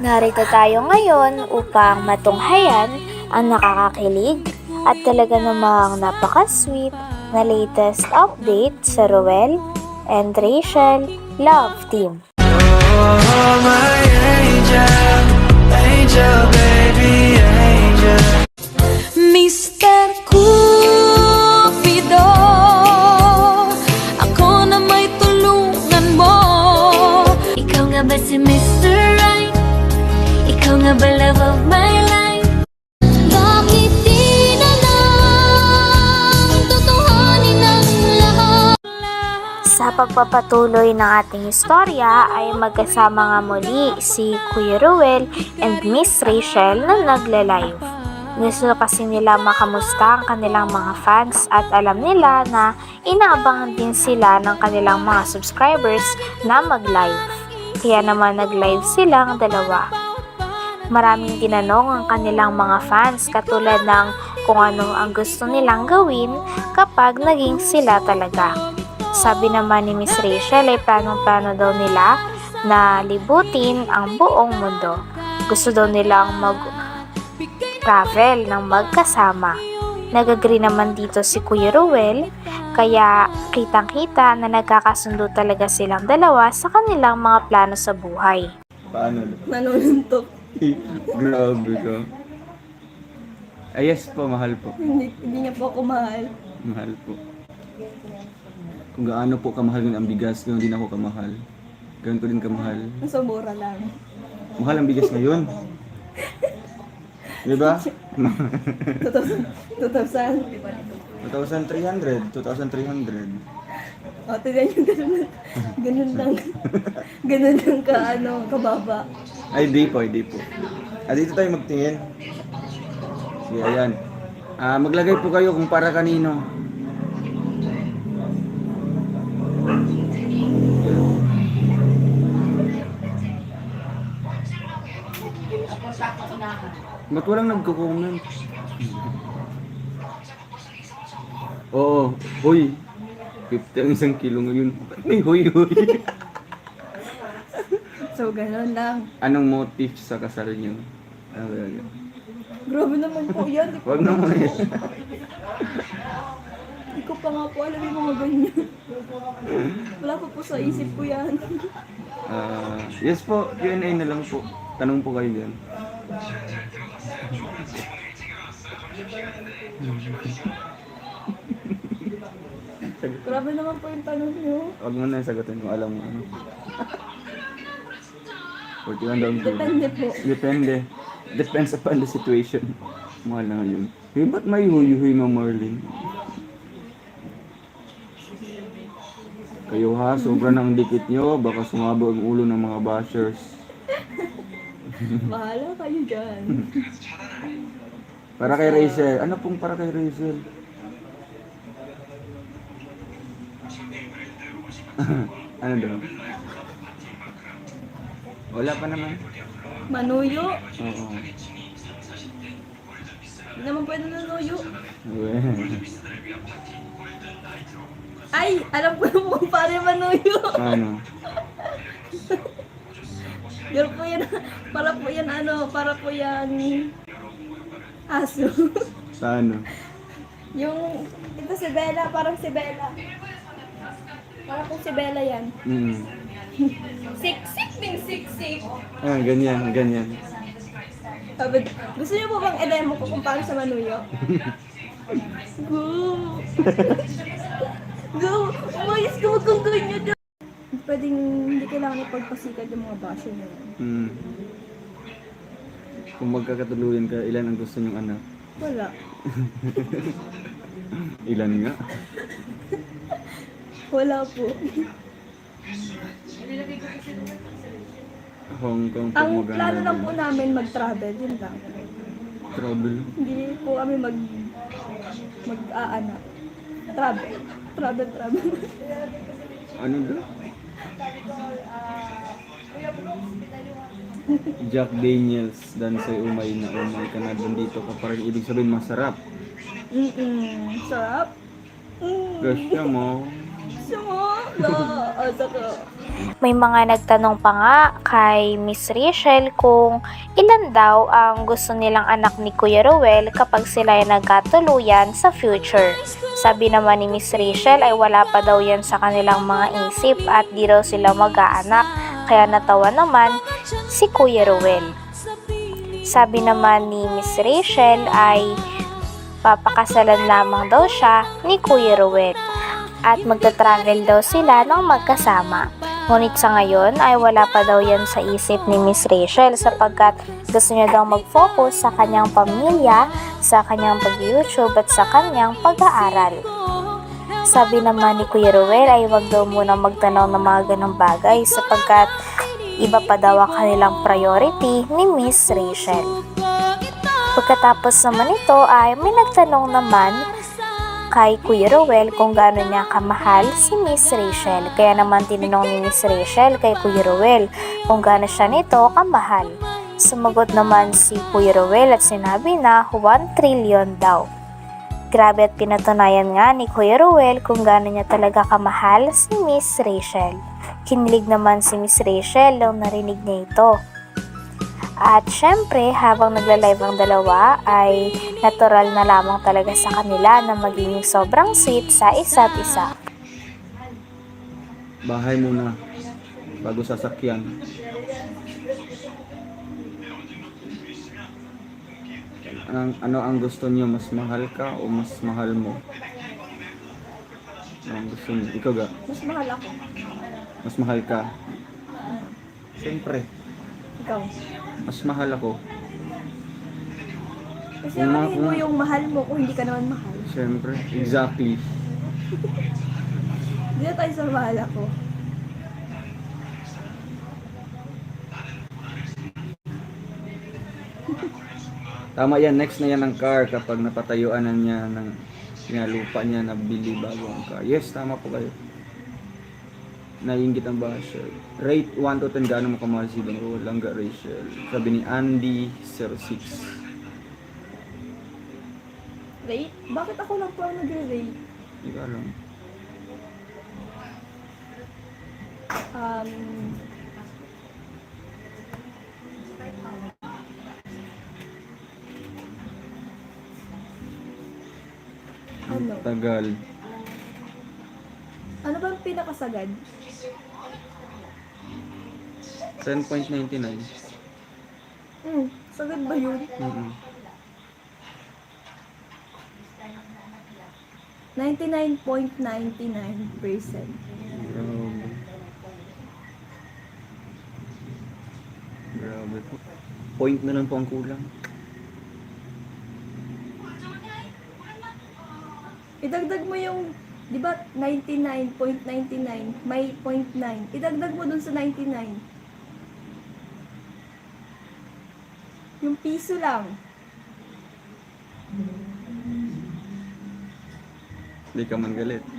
Narito tayo ngayon upang matunghayan ang nakakakilig at talaga namang napaka-sweet na latest update sa Ruel and Rachel Love Team. Oh, my pagpapatuloy ng ating istorya ay magkasama nga muli si Kuya Ruel and Miss Rachel na nagla-live. Gusto kasi nila makamusta ang kanilang mga fans at alam nila na inaabangan din sila ng kanilang mga subscribers na mag-live. Kaya naman nag-live silang dalawa. Maraming tinanong ang kanilang mga fans katulad ng kung ano ang gusto nilang gawin kapag naging sila talaga. Sabi naman ni Miss Rachel ay planong-plano daw nila na libutin ang buong mundo. Gusto daw nilang mag-travel ng magkasama. Nag-agree naman dito si Kuya Ruel, kaya kitang-kita na nagkakasundo talaga silang dalawa sa kanilang mga plano sa buhay. Paano? Nanununtok. Grabe ka. Ay, yes po, mahal po. Hindi, hindi niya po ako mahal. Mahal po. Kung gaano po kamahal yun ang bigas, ganoon din ako kamahal. Ganoon ko din kamahal. Nasa mura lang. Mahal ang bigas ngayon. Di ba? 2,000. 2,300, 2,300. O, tignan niyo, ganun, ganun lang. ganun lang ka, ano, kababa. Ay, di po, di po. Ah, dito tayo magtingin. Sige, ayan. Ah, maglagay po kayo kung para kanino. Ba't walang nagko-comment? Oo, huy. 50 ang isang kilo ngayon. Ba't may huy? So, ganun lang. Anong motive sa kasal niyo? Ano ba yun? Grabe naman po yan. Di, ko, Huwag naman eh. di ko pa nga po alam yung mga ganyan. Wala pa po sa isip ko yan. Ah, yes po, Q&A na lang po. Tanong po kayo dyan. Grabe naman po yung tanong niyo. Huwag mo na sagutin kung alam mo ano. 41 down. Depende po. Depende. Depends upon the situation. Mahal na yun. Eh, ba't may huy-huy mo, Marlene? Kayo ha, sobra ng dikit nyo. Baka sumabog ang ulo ng mga bashers. Bahala kayo dyan. Para kay Rachel. Ano pong para kay Rachel? ano daw? Wala pa naman. Manuyo. Oo. Hindi naman pwede nanuyo. Ay, alam ko na kung yung manuyo. ano? Yun po yan, para po yan ano, para po yan aso. Sa ano? yung, ito si Bella, parang si Bella. Parang po si Bella yan. Mm. Siksik din siksik. Ah, ganyan, ganyan. Sabi, gusto niyo po bang i-demo ko kung paano sa manuyo? Go! Go! Umayos ka, huwag kang ganyan. Pwedeng hindi kailangan ipagpasikat yung mga basyo niyo. Mm. Kung magkakatuluyan ka, ilan ang gusto niyong anak? Wala. Ilan nga? Wala po. Hong Kong po Ang maganda plano lang po namin mag-travel, yun lang. Travel. Hindi po kami mag mag-aanak. Travel. Travel, travel. Ano daw? Jack Daniels dan sa umay na umay ka na doon dito ka parang ibig sabihin masarap. Mm-mm. Sarap. Mm. Gasya mo. Gusto mo? La, Nasa ka. May mga nagtanong pa nga kay Miss Rachel kung ilan daw ang gusto nilang anak ni Kuya Ruel kapag sila ay nagkatuluyan sa future. Sabi naman ni Miss Rachel ay wala pa daw yan sa kanilang mga isip at di daw sila mag-aanak kaya natawa naman si Kuya Ruel. Sabi naman ni Miss Rachel ay papakasalan lamang daw siya ni Kuya Ruel at magta-travel daw sila ng magkasama. Ngunit sa ngayon ay wala pa daw yan sa isip ni Miss Rachel sapagkat gusto niya daw mag-focus sa kanyang pamilya, sa kanyang pag-YouTube at sa kanyang pag-aaral. Sabi naman ni Kuya Ruel ay wag daw muna magtanaw ng mga ganong bagay sapagkat iba pa daw ang kanilang priority ni Miss Rachel. Pagkatapos naman ito ay may nagtanong naman kay Kuya Ruel kung gaano niya kamahal si Miss Rachel. Kaya naman tinanong ni Miss Rachel kay Kuya Ruel kung gaano siya nito kamahal. Sumagot naman si Kuya Ruel at sinabi na 1 trillion daw. Grabe at pinatunayan nga ni Kuya Ruel kung gaano niya talaga kamahal si Miss Rachel. Kinilig naman si Miss Rachel nung narinig niya ito. At syempre, habang nagla-live ang dalawa, ay natural na lamang talaga sa kanila na maging sobrang sweet sa isa't isa. Bahay muna. Bago sasakyan. Anong, ano ang gusto niyo? Mas mahal ka o mas mahal mo? Ano ang gusto niyo? Ikaw ga? Mas mahal ako. Mas mahal ka? Siyempre, Ikaw. mas mahal ako. Kasi Yung mga- ano mo yung mahal mo kung hindi ka naman mahal. Siyempre, exactly. Hindi na tayo sa mahal ako. Tama yan, next na yan ng car kapag napatayuan na niya ng nga lupa niya na bili bago ang car. Yes, tama po kayo. Naiingit ang basher. Rate 1 to 10, gaano mo kamahal si Ro? Langga Rachel. Sabi ni Andy 06. Rate? Bakit ako lang po ang nag-rate? Hindi ka alam. Um, ano? Tagal. Ano ba ang pinakasagad? 10.99. Hmm, sagad ba yun? Mm-mm. 99.99%. Grabe. Grabe po. Point na lang po ang kulang. Idagdag mo yung, di ba, 99.99, may 0.9. Idagdag mo dun sa 99. Yung piso lang. Hindi ka man galit.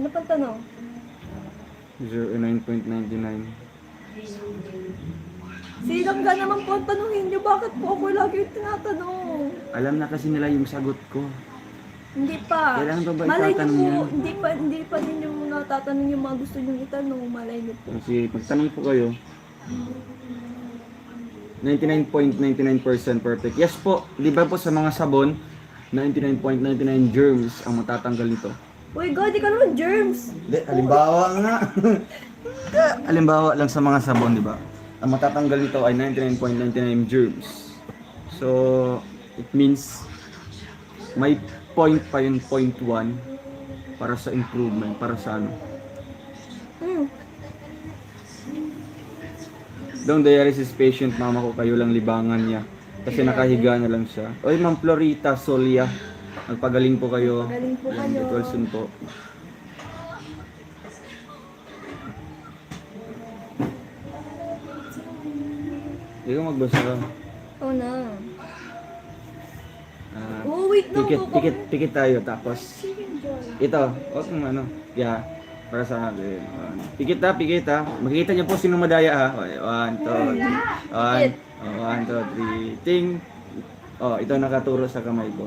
Ano pang tanong? 09.99. Silang ka naman po ang tanongin niyo, bakit po ako lagi yung tinatanong? Alam na kasi nila yung sagot ko. Hindi pa. Kailangan pa ba Malay niyo itatanong po, yan? hindi pa, hindi pa ninyo natatanong yung mga gusto nyo itanong. Malay niyo po. Kasi magtanong po kayo. 99.99% perfect. Yes po, di ba po sa mga sabon, 99.99 germs ang matatanggal nito. Uy, God, di ka naman germs. Hindi, halimbawa nga. halimbawa lang sa mga sabon, di ba? Ang matatanggal nito ay 99.99 germs. So, it means may point pa yun, point 1 para sa improvement, para sa ano. Hmm. Don't dialysis patient, mama ko, kayo lang libangan niya. Kasi nakahiga na lang siya. Oy, Ma'am Florita Solia, magpagaling po kayo. Magaling po Yan, kayo. get well po. Ikaw magbasa ka. Oh, na. Ah, Oh, wait lang. tikit, po, tikit, tikit tayo. Tapos, Sige, ito, wag mong ano, yeah, para sa akin. One. Pikit ha, pikit ha. Makikita niyo po sino madaya ha. Okay, One, two, three. One, oh, one, two, three. Ting. Oh, ito nakaturo sa kamay ko.